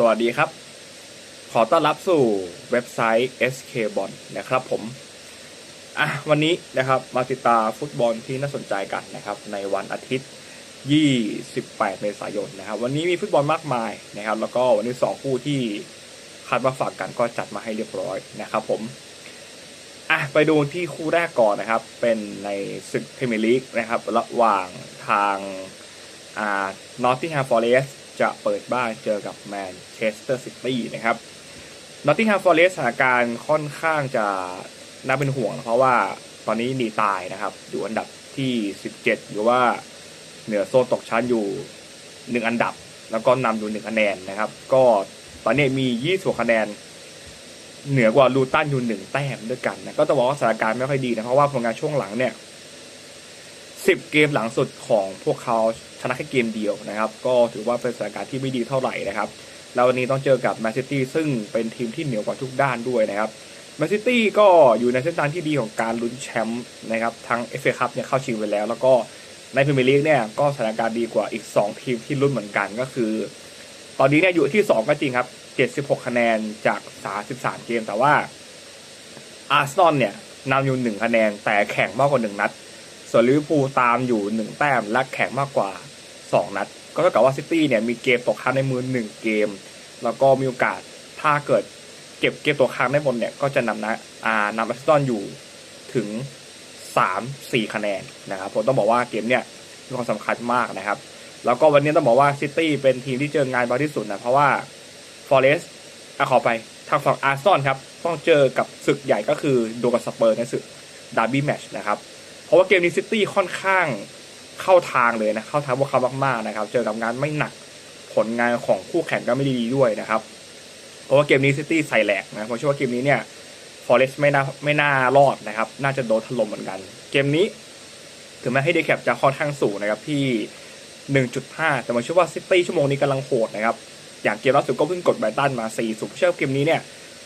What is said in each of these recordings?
สวัสดีครับ ขอต้อนรับสู่เว็บไซต์ SK b o n นะครับผมอะวันนี้นะครับมาติดตามฟุตบอลที่น่าสนใจกันนะครับ ในวันอาทิตย์ 28 เมษายนนะครับ วันนี้มีฟุตบอลมากมายนะครับ แล้วก็วันนี้สองคู่ที่คาดมาฝากกันก็จัดมาให้เรียบร้อยนะครับผมอะไปดูที่คู่แรกก่อนนะครับ เป็นในศึกพรีเมียร์ลีกนะครับ ระหว่างทางอ่านอตติงแฮมฟอเรส จะเปิดบ้านเจอกับแมนเชสเตอร์ซิตี้นะครับนอตติงแฮมฟอร์เรสสถานการณ์ค่อนข้างจะน่าเป็นห่วง เพราะว่าตอนนี้หนีตายนะครับ อยู่อันดับที่ 17 หรือว่าเหนือโซนตกชั้นอยู่ 1 อันดับ แล้วก็นำอยู่ 1 คะแนนนะครับ ก็ตอนนี้มี26คะแนน เหนือกว่าลูตันอยู่หนึ่งแต้มด้วยกันนะก็ต้องบอกว่าสถานการณ์ไม่ค่อยดีนะเพราะว่าผลงานช่วงหลังเนี่ย สิบเกมหลังสุดของพวกเขาชนะแค่เกมเดียวนะครับ ก็ถือว่าเป็นสถานการณ์ที่ไม่ดีเท่าไหร่นะครับ แล้ววันนี้ต้องเจอกับแมนซิตี้ซึ่งเป็นทีมที่เหนือกว่าทุกด้านด้วยนะครับแมนซิตี้ก็อยู่ในเส้นทางที่ดีของการลุ้นแชมป์นะครับทั้งเอฟเอคัพเนี่ยเข้าชิงไปแล้ว แล้วก็ในพรีเมียร์ลีกเนี่ยก็สถานการณ์ดีกว่าอีก 2 ทีมที่ลุ้นเหมือนกันก็คือ ตอนนี้เนี่ยอยู่ที่ 2 ก็จริงครับ 76 คะแนนจาก 33 เกม แต่ว่าอาร์เซนอลเนี่ยนำอยู่ 1 คะแนนแต่แข่งมากกว่า 1 นัด ส่วนลิเวอร์พูลตามอยู่1แต้มและแข่งมากกว่า 2 นัด ก็เท่ากับว่าซิตี้เนี่ยมีเกมตกค้างในมือ1เกม แล้วก็มีโอกาสถ้าเกิดเก็บเกมตัวค้างได้หมดเนี่ยก็จะนำนะอ่านำแอาร์เซนอยู่ถึง 3-4 คะแนนนะครับผมต้องบอกว่าเกมเนี่ยมีความสำคัญมากนะครับ แล้วก็วันนี้ต้องบอกว่าซิตี้เป็นทีมที่เจองานเบาที่สุดนะเพราะว่าฟอเรสต์อะขอไปทางฝั่งอาร์ซอนครับ ต้องเจอกับศึกใหญ่ก็คือโดกับสเปอร์ในศึกดาร์บี้แมชนะครับ เพราะว่าเกมนี้ซิตี้ค่อนข้างเข้าทางเลยนะเข้าทางพวกเขามากๆนะครับ เจอกับงานไม่หนักผลงานของคู่แข่งก็ไม่ดีด้วยนะครับ เพราะว่าเกมนี้ซิตี้ใส่แหลกนะผมเชื่อว่าเกมนี้เนี่ยฟอเรสต์ไม่น่าไม่น่ารอดนะครับ น่าจะโดนถล่มเหมือนกัน เกมนี้ถึงแม้ให้เดีแคปจะค่อนข้างสูงนะครับที่ 1.5 แต่ผมเชื่อว่าซิตี้ชั่วโมงนี้กำลังโหดนะครับอย่างเกมล่าสุดก็เพิ่งกดไบรตันมา4สุดเชื่อเกมนี้เนี่ย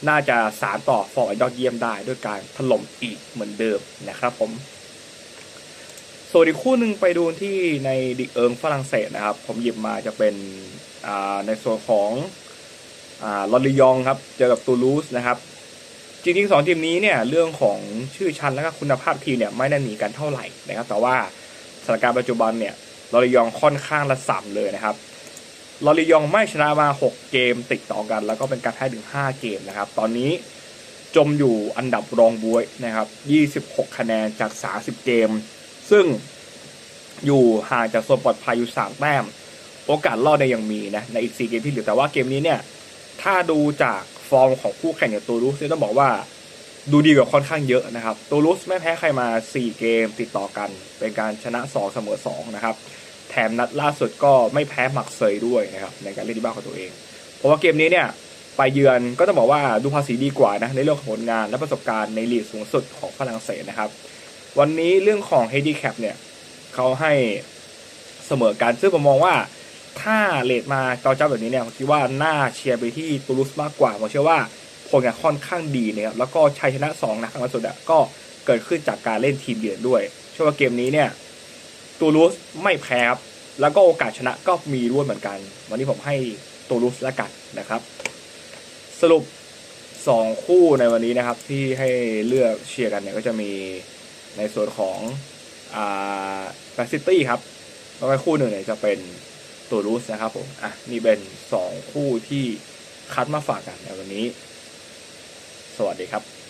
น่าจะสารต่อฟอร์มยอดเยี่ยมได้ด้วยการถล่มอีกเหมือนเดิมนะครับผม ส่วนอีกคู่หนึ่งไปดูที่ในดิเอิงฝรั่งเศสนะครับ ผมหยิบมาจะเป็นในส่วนของลอริยองครับ เจอกับตูลูสนะครับ จริงๆสองทีมนี้เนี่ยเรื่องของชื่อชั้นและก็คุณภาพทีมเนี่ยไม่ได้หนีกันเท่าไหร่นะครับ แต่ว่าสถานการณ์ปัจจุบันเนี่ยลอริยองค่อนข้างละสามเลยนะครับลอริยองไม่ชนะมา 6 เกมติดต่อกัน แล้วก็เป็นการแพ้ถึง 5 เกมนะครับ ตอนนี้จมอยู่อันดับรองบวยนะครับ 26 คะแนนจาก 30 เกม ซึ่งอยู่ห่างจากโซนปลอดภัยอยู่3แต้ม โอกาสรอดเนี่ยยังมีนะในอีก4เกมที่เหลือแต่ว่าเกมนี้เนี่ย ถ้าดูจากฟอร์มของคู่แข่งอย่างตูรุสเนี่ยต้องบอกว่าดูดีกว่าค่อนข้างเยอะนะครับตูรุสไม่แพ้ใครมา 4 เกมติดต่อกัน เป็นการชนะ 2 เสมอ 2 นะครับ แถมนัดล่าสุดก็ไม่แพ้หมักเซยด้วยนะครับในการเล่นที่บ้านของตัวเอง เพราะว่าเกมนี้เนี่ยไปเยือนก็ต้องบอกว่าดูภาษีดีกว่านะในเรื่องของผลงานและประสบการณ์ในลีกสูงสุดของฝรั่งเศสนะครับ วันนี้เรื่องของเฮดี้แคปเนี่ยเขาให้เสมอกันซึ่งผมมองว่าถ้าเลดมาเจ้าเจ้าแบบนี้เนี่ยผมคิดว่าน่าเชียร์ไปที่ตูรุสมากกว่าผมเชื่อว่าผลงานค่อนข้างดีนะครับแล้วก็ชัยชนะ2นัดครั้งล่าสุดก็เกิดขึ้นจากการเล่นทีมเยือนด้วย เชื่อว่าเกมนี้เนี่ยตูลูสไม่แพ้ครับแล้วก็โอกาสชนะก็มีด้วยเหมือนกัน วันนี้ผมให้ตูลูสล้วกันนะครับ สรุป 2 คู่ในวันนี้นะครับที่ให้เลือกเชียร์กันเนี่ยก็จะมี ในส่วนของอ่าแมนซิตี้ครับแล้วก็คู่หนึ่งเนี่ยจะเป็นตูลูสนะครับผมอะนี่เป็น 2 คู่ที่คัดมาฝากกันในวันนี้ สวัสดีครับ